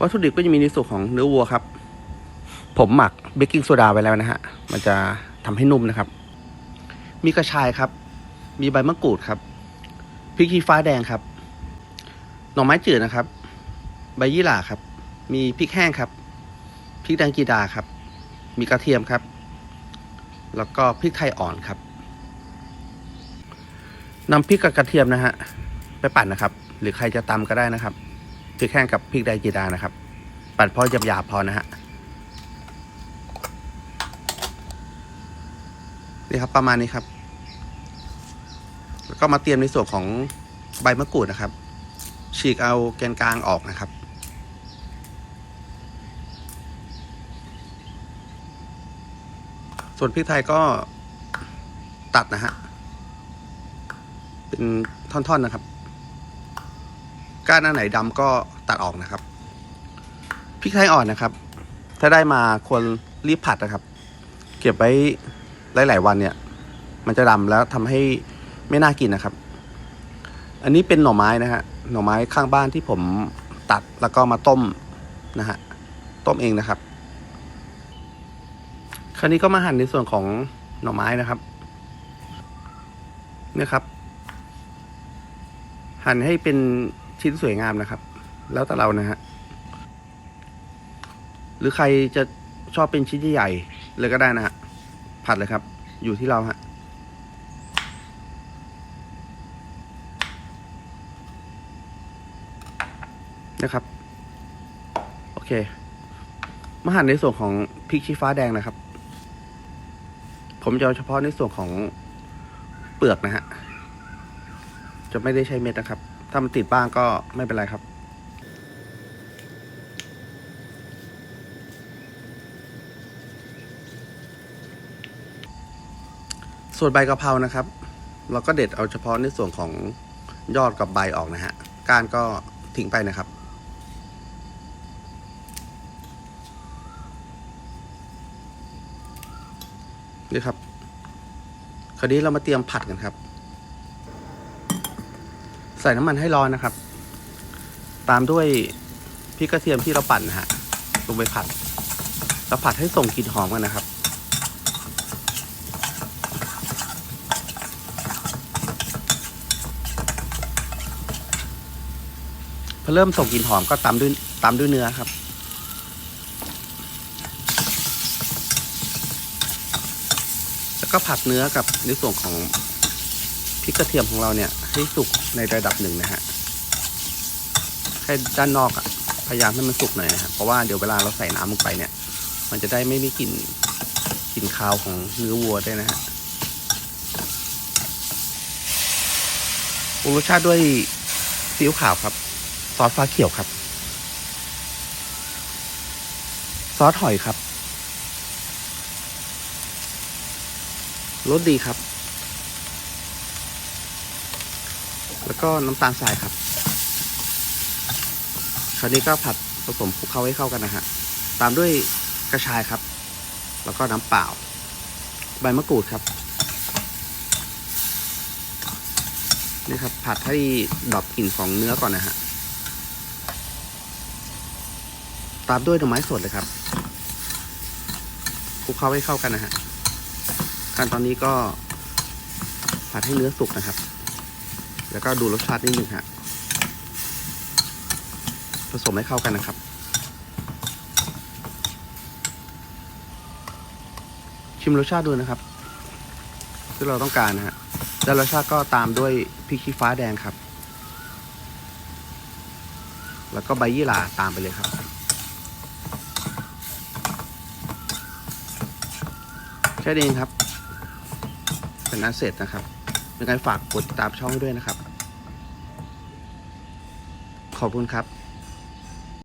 วัตถุดิบก็จะมีในส่วนของเนื้อวัวครับ ผมหมักเบกกิ้งโซดาไว้แล้วนะฮะ มันจะทำให้นุ่มนะครับ มีกระชายครับ มีใบมะกรูดครับ พริกชี้ฟ้าแดงครับ หน่อไม้จืดนะครับ ใบยี่หร่าครับ มีพริกแห้งครับ พริกแดงกีดาครับ มีกระเทียมครับ แล้วก็พริกไทยอ่อนครับนำพริกกับกระเทียมนะฮะไปปั่นนะครับ หรือใครจะตำก็ได้นะครับ พริกแห้งกับพริกแดงกีดานะครับ ปั่นพอหยาบๆพอนะฮะนี่ครับประมาณนี้ครับ แล้วก็มาเตรียมในส่วนของใบมะกรูดนะครับ ฉีกเอาแกนกลางออกนะครับส่วนพริกไทยก็ตัดนะฮะ เป็นท่อนๆนะครับ ก้านอันไหนดำก็ตัดออกนะครับพริกไทยอ่อนนะครับ ถ้าได้มาควรรีบผัดนะครับ เก็บไว้หลาย ๆ วันเนี่ย มันจะดำแล้วทำให้ไม่น่ากินนะครับ อันนี้เป็นหน่อไม้นะฮะหน่อไม้ข้างบ้านที่ผมตัดแล้วก็มาต้มนะฮะต้มเองนะครับ คราวนี้ก็มาหั่นในส่วนของหน่อไม้นะครับเนี่ยครับ หั่นให้เป็น ชิ้นสวยงามนะครับ แล้วแต่เรานะฮะหรือใครจะชอบเป็นชิ้นใหญ่เลยก็ได้นะฮะผัดเลยครับ อยู่ที่เราฮะนะครับ โอเค มาหั่นในส่วนของพริกชี้ฟ้าแดงนะครับ ผมจะเอาเฉพาะในส่วนของเปลือกนะฮะ จะไม่ได้ใช้เม็ดนะครับ ถ้ามันติดบ้างก็ไม่เป็นไรครับส่วนใบกะเพรานะครับ เราก็เด็ดเอาเฉพาะในส่วนของยอดกับใบออกนะฮะก้านก็ทิ้งไปนะครับ นี่ครับ คราวนี้เรามาเตรียมผัดกันครับ ใส่น้ำมันให้ร้อนนะครับ ตามด้วยพริกกระเทียมที่เราปั่นนะฮะลงไปผัดแล้วผัดให้ส่งกลิ่นหอมกันนะครับ พอเริ่มส่งกลิ่นหอมก็ตามด้วยตามด้วยเนื้อครับแล้วก็ผัดเนื้อกับในส่วนของ ริกกระเทียมของเราเนี่ย ให้สุกในระดับหนึ่งนะฮะให้ด้านนอกอะ่ะพยายามให้มันสุกหน่อยนะฮะเพราะว่าเดี๋ยวเวลาเราใส่น้ำลงไปเนี่ย มันจะได้ไม่มีกลิ่นกลิ่นคาวของเนื้อวัวได้วยนะฮะปรุงรสชาติด้วยซีอิ๊วขาวครับ ซอสฟ้าเขียวครับ ซอสหอยครับรสดีครับ แล้วก็น้ำตาลทรายครับ คราวนี้ก็ผัดผสมคลุกเคล้าให้เข้ากันนะฮะ ตามด้วยกระชายครับ แล้วก็น้ำเปล่า ใบมะกรูดครับ นี่ครับ ผัดให้ดับกลิ่นของเนื้อก่อนนะฮะ ตามด้วยหน่อไม้สดเลยครับคลุกเคล้าให้เข้ากันนะฮะ ขั้นตอนนี้ก็ผัดให้เนื้อสุกนะครับ แล้วก็ดูรสชาตินิดนึงฮะผสมให้เข้ากันนะครับ ชิมรสชาติดูนะครับที่เราต้องการนะฮะแล้วรสชาติก็ตามด้วยพริกชี้ฟ้าแดงครับ แล้วก็ใบยี่หร่าตามไปเลยครับแค่นี้เองครับ เป็นอันเสร็จนะครับ ยังไงฝากกดติดตามช่องด้วยนะครับ ขอบคุณครับ